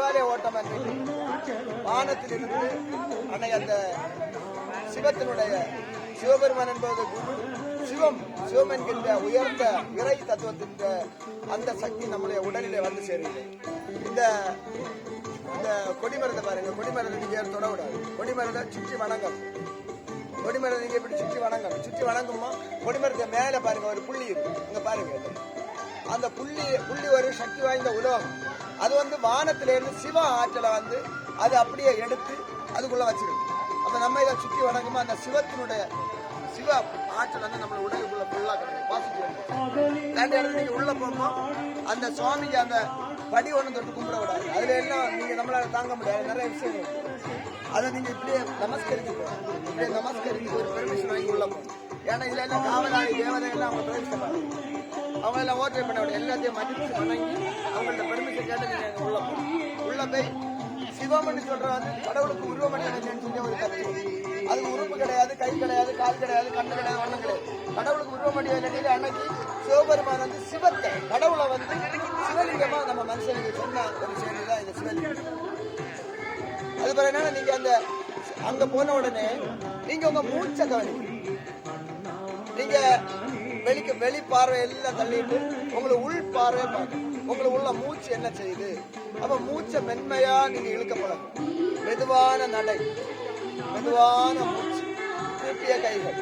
சிவாலய ஓட்டம் அன்றைக்கு வானத்திலிருந்து அன்னை அந்த சிவத்தினுடைய சிவபெருமான் என்பது குரு சிவம் சிவம் என்கின்ற உயர்ந்த இறை தத்துவத்தின் அந்த சக்தி நம்முடைய உடலிலே வந்து சேருது இந்த இந்த கொடிமரத்தை பாருங்க கொடிமரத்தை நீங்க யாரும் தொட கொடிமரத்தை சுற்றி வணங்கம். கொடிமரத்தை நீங்க இப்படி சுற்றி வணங்கணும் சுற்றி வணங்குமா கொடிமரத்தை மேலே பாருங்க ஒரு புள்ளி இருக்கு. அங்க பாருங்க. அந்த புள்ளி புள்ளி ஒரு சக்தி வாய்ந்த உலோகம். அது வந்து வானத்திலிருந்து சிவ ஆற்றலை வந்து அது அப்படியே எடுத்து அதுக்குள்ள வச்சிருக்கு அப்போ நம்ம இதை சுற்றி வணங்குமா அந்த சிவத்தினுடைய சிவ ஆற்றல் வந்து நம்ம உடலுக்குள்ள ஃபுல்லா கிடைக்கும். பாசிட்டிவ் தாண்டி அடுத்து நீங்க உள்ள போகும்போது அந்த சுவாமிக்கு அந்த படி ஒன்று தொட்டு கும்பிட விடாது அதுல எல்லாம் நீங்க நம்மளால தாங்க முடியாது. நிறைய விஷயம் அதை நீங்க இப்படியே நமஸ்கரிச்சு போகணும். இப்படியே நமஸ்கரிச்சு ஒரு பெர்மிஷன் வாங்கி உள்ள போகணும். ஏன்னா இதுல எல்லாம் காவலாளி தேவதை எல்லாம் அவங்க பிரவேசம் அவங்க எல்லாம் ஓட்டை பண்ண விட எல்லாத்தையும் மதிச்சு வணங்கி அவங்கள்ட்ட பெர்மிஷன் கேட்டு நீங்கள் உள்ள உள்ள போய் சிவமணி சொல்கிற வந்து கடவுளுக்கு உருவமணி சொல்லி ஒரு தத்துவம் அது உறுப்பு கிடையாது கை கிடையாது கால் கிடையாது கண்ணு கிடையாது ஒண்ணும் கிடையாது. கடவுளுக்கு உருவமணி வேண்டிய அன்னைக்கு சிவபெருமான் வந்து சிவத்தை கடவுளை வந்து சிவலிங்கமாக நம்ம மனுஷனுக்கு சொன்ன ஒரு செயல் தான் இந்த சிவலிங்கம். அது பிறகு என்னன்னா நீங்கள் அந்த அங்கே போன உடனே நீங்கள் உங்கள் மூச்சை கவனிக்கணும் நீங்கள் வெளிக்கு வெளி பார்வை எல்லாம் தள்ளிட்டு உங்களை உள் பார்வை பார்க்கணும். உங்களுக்கு உள்ள மூச்சு என்ன செய்யுது? அப்ப மூச்சை மென்மையா நீங்க இழுக்க பழகும் மெதுவான நடை. மெதுவான மூச்சு. கூப்பிய கைகள்.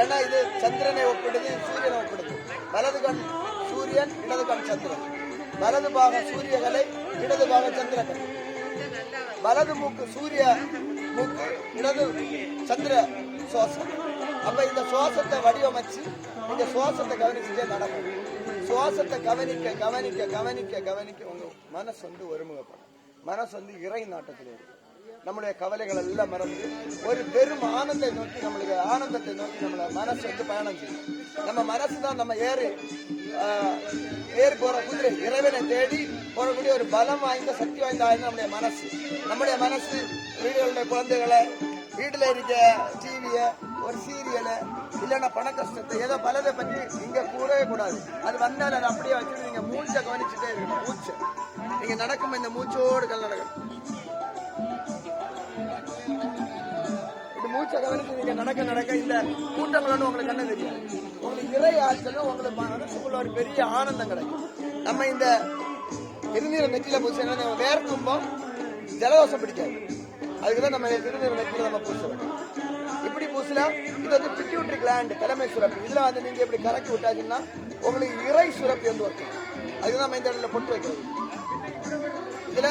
ஏன்னா இது சந்திரனை ஒப்பிடுது சூரியனை ஒப்பிடுது. வலது கண் சூரியன் இடது கண் சந்திரன். வலது பாகம் சூரியகலை இடது பாகம் சந்திரகலை வலது மூக்கு சூரிய மூக்கு இடது சந்திர சுவாசம். அப்ப இந்த சுவாசத்தை வடிவமைச்சு இந்த சுவாசத்தை கவனிச்சுட்டே நடக்கும் சுவாசத்தை கவனிக்க கவனிக்க கவனிக்க கவனிக்க உங்க மனசு வந்து ஒருமுகப்படும். மனசு வந்து இறை நாட்டத்தில் இருக்கும் நம்முடைய கவலைகள் எல்லாம் மறந்து ஒரு பெரும் ஆனந்தை நோக்கி நம்மளுக்கு ஆனந்தத்தை நோக்கி நம்மள மனசு வந்து பயணம் செய்யும். நம்ம மனசு தான் நம்ம ஏறு ஏறு போற குதிரை இறைவனை தேடி போறக்கூடிய ஒரு பலம் வாய்ந்த சக்தி வாய்ந்த ஆயுதம் நம்முடைய மனசு. நம்முடைய மனசு வீடுகளுடைய குழந்தைகளை வீட்டில் இருக்க டிவியை ஒரு சீரியலை இல்லைன்னா பண கஷ்டத்தை ஏதோ பலதை பற்றி இங்கே கூறவே கூடாது. அது வந்தால் அதை அப்படியே வச்சுட்டு நீங்கள் மூச்சை கவனிச்சுட்டே இருக்கணும் மூச்சை. நீங்கள் நடக்கும் இந்த மூச்சோடு கல் நடக்கணும். மூச்சை கவனிச்சு நீங்கள் நடக்க நடக்க இந்த கூட்டங்களோட உங்களுக்கு கண்ணு தெரியாது உங்களுக்கு இறை ஆற்றலும் உங்களுக்கு மனசுக்குள்ள ஒரு பெரிய ஆனந்தம் கிடைக்கும். நம்ம இந்த திருநீரை நெற்றியில் பூசி நம்ம வேர்க்கும்போம் ஜலதோஷம் பிடிக்காது. அதுக்கு தான் நம்ம திருநீரை நெத்தியில நம்ம பூசுறோம் இப்படி பூசலாம் இது வந்து பிட்யூட்ரி கிளாண்ட் தலைமை சுரப்பு. இதுல வந்து நீங்க இப்படி கலக்கி விட்டாச்சுன்னா உங்களுக்கு இறை சுரப்பு வந்து வரும் அதுதான் நம்ம இந்த இடத்துல பொட்டு வைக்கிறது. இதுல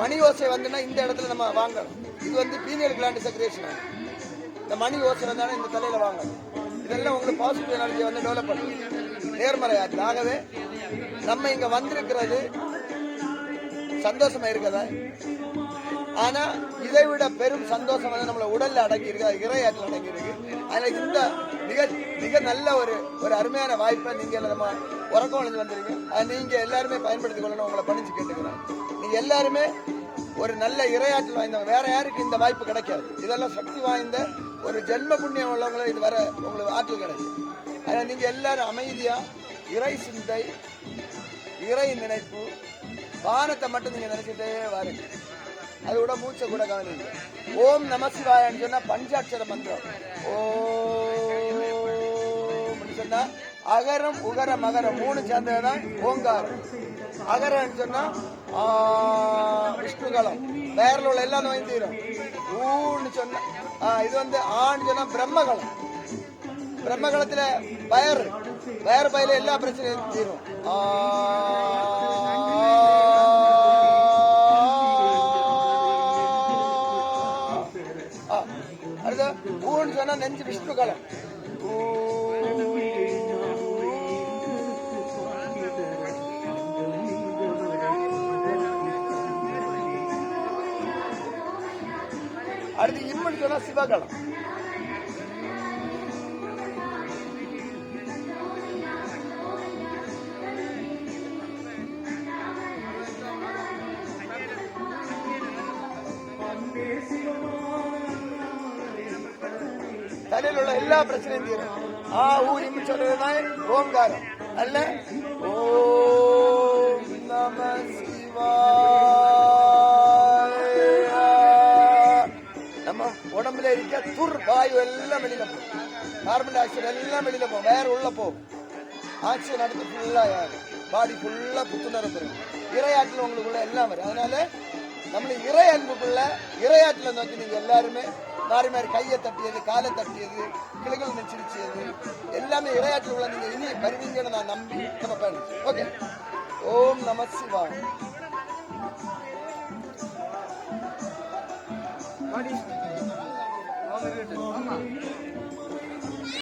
மணி ஓசை வந்துன்னா இந்த இடத்துல நம்ம வாங்கணும். இது வந்து பீனியல் கிளாண்ட் செக்ரேஷன் இந்த மணி ஓசை வந்தாலும் இந்த தலையில வாங்கணும். இதெல்லாம் உங்களுக்கு பாசிட்டிவ் எனர்ஜி வந்து டெவலப் பண்ணும். நேர்மறையாச்சு ஆகவே நம்ம இங்க வந்திருக்கிறது சந்தோஷமா இருக்கதா ஆனா இதை விட பெரும் சந்தோஷம் வந்து நம்மள உடல்ல அடங்கியிருக்கு அது இறையாற்றில் அடங்கியிருக்கு அதனால இந்த மிக மிக நல்ல ஒரு ஒரு அருமையான வாய்ப்பை நீங்க நம்ம உறக்கம் அடைஞ்சு வந்திருக்கீங்க. அதை நீங்க எல்லாருமே பயன்படுத்திக் கொள்ளணும் உங்களை பணிச்சு கேட்டுக்கிறேன். நீங்க எல்லாருமே ஒரு நல்ல இரையாற்றல் வாய்ந்தவங்க. வேற யாருக்கு இந்த வாய்ப்பு கிடைக்காது. இதெல்லாம் சக்தி வாய்ந்த ஒரு ஜென்ம புண்ணியம் உள்ளவங்களும் இது வர உங்களுக்கு ஆற்றல் கிடைக்கும். அதனால நீங்க எல்லாரும் அமைதியா இறை சிந்தை இறை நினைப்பு வானத்தை மட்டும் நீங்க நினைச்சிட்டே வாருங்க. அது கூட மூச்சை கூட கவனிங்க. ஓம் நம சிவாயன்னு சொன்னா பஞ்சாட்சர மந்திரம். ஓம் சொன்னா அகரம் உகர மகரம் மூணு சேர்ந்ததுதான் ஓங்காரம். அகரம்னு சொன்னா விஷ்ணுகலம். வேரில் உள்ள எல்லாம் நோய் தீரும். ஊன்னு சொன்னா இது வந்து ஆன்னு சொன்னா பிரம்மகலம். பிரம்மகலத்துல பயர் வயர் பயில எல்லா பிரச்சனையும் தீரும். ஆ, ஊன்னு நெஞ்சு விஷ்ணுகலம் ஊ. அடுத்து இம்மன் சொன்னா சிவகலம் தலையில் உள்ள எல்லா பிரச்சனையும் தீரும் ஆ ஊ இம்மு சொல்றதுதான் ஓம்காரம் அல்ல ஓம் நம நம்ம உடம்புல இருக்க துர் வாயு எல்லாம் வெளியில போகும் கார்பன் டை ஆக்சைடு எல்லாம் வெளியில போகும் வேற உள்ள போகும் ஆக்சிஜன் அடுத்து ஃபுல்லா பாடி ஃபுல்லா புத்துணர்வு பெறும் இரையாட்டில் உங்களுக்குள்ள எல்லாம் வரும் அதனால நம்மள இறை அன்புக்குள்ள இரையாற்றலை நோக்கி நீங்க எல்லாருமே மாறி மாறி கையை தட்டியது காலை தட்டியது கிளைகள் சிரிச்சியது எல்லாமே இரையாற்றல் உள்ள நீங்க இனி வருவீங்கன்னு நான் நம்பி நம்ம பயணம் ஓகே. ஓம் நம சிவாய். ஆமா.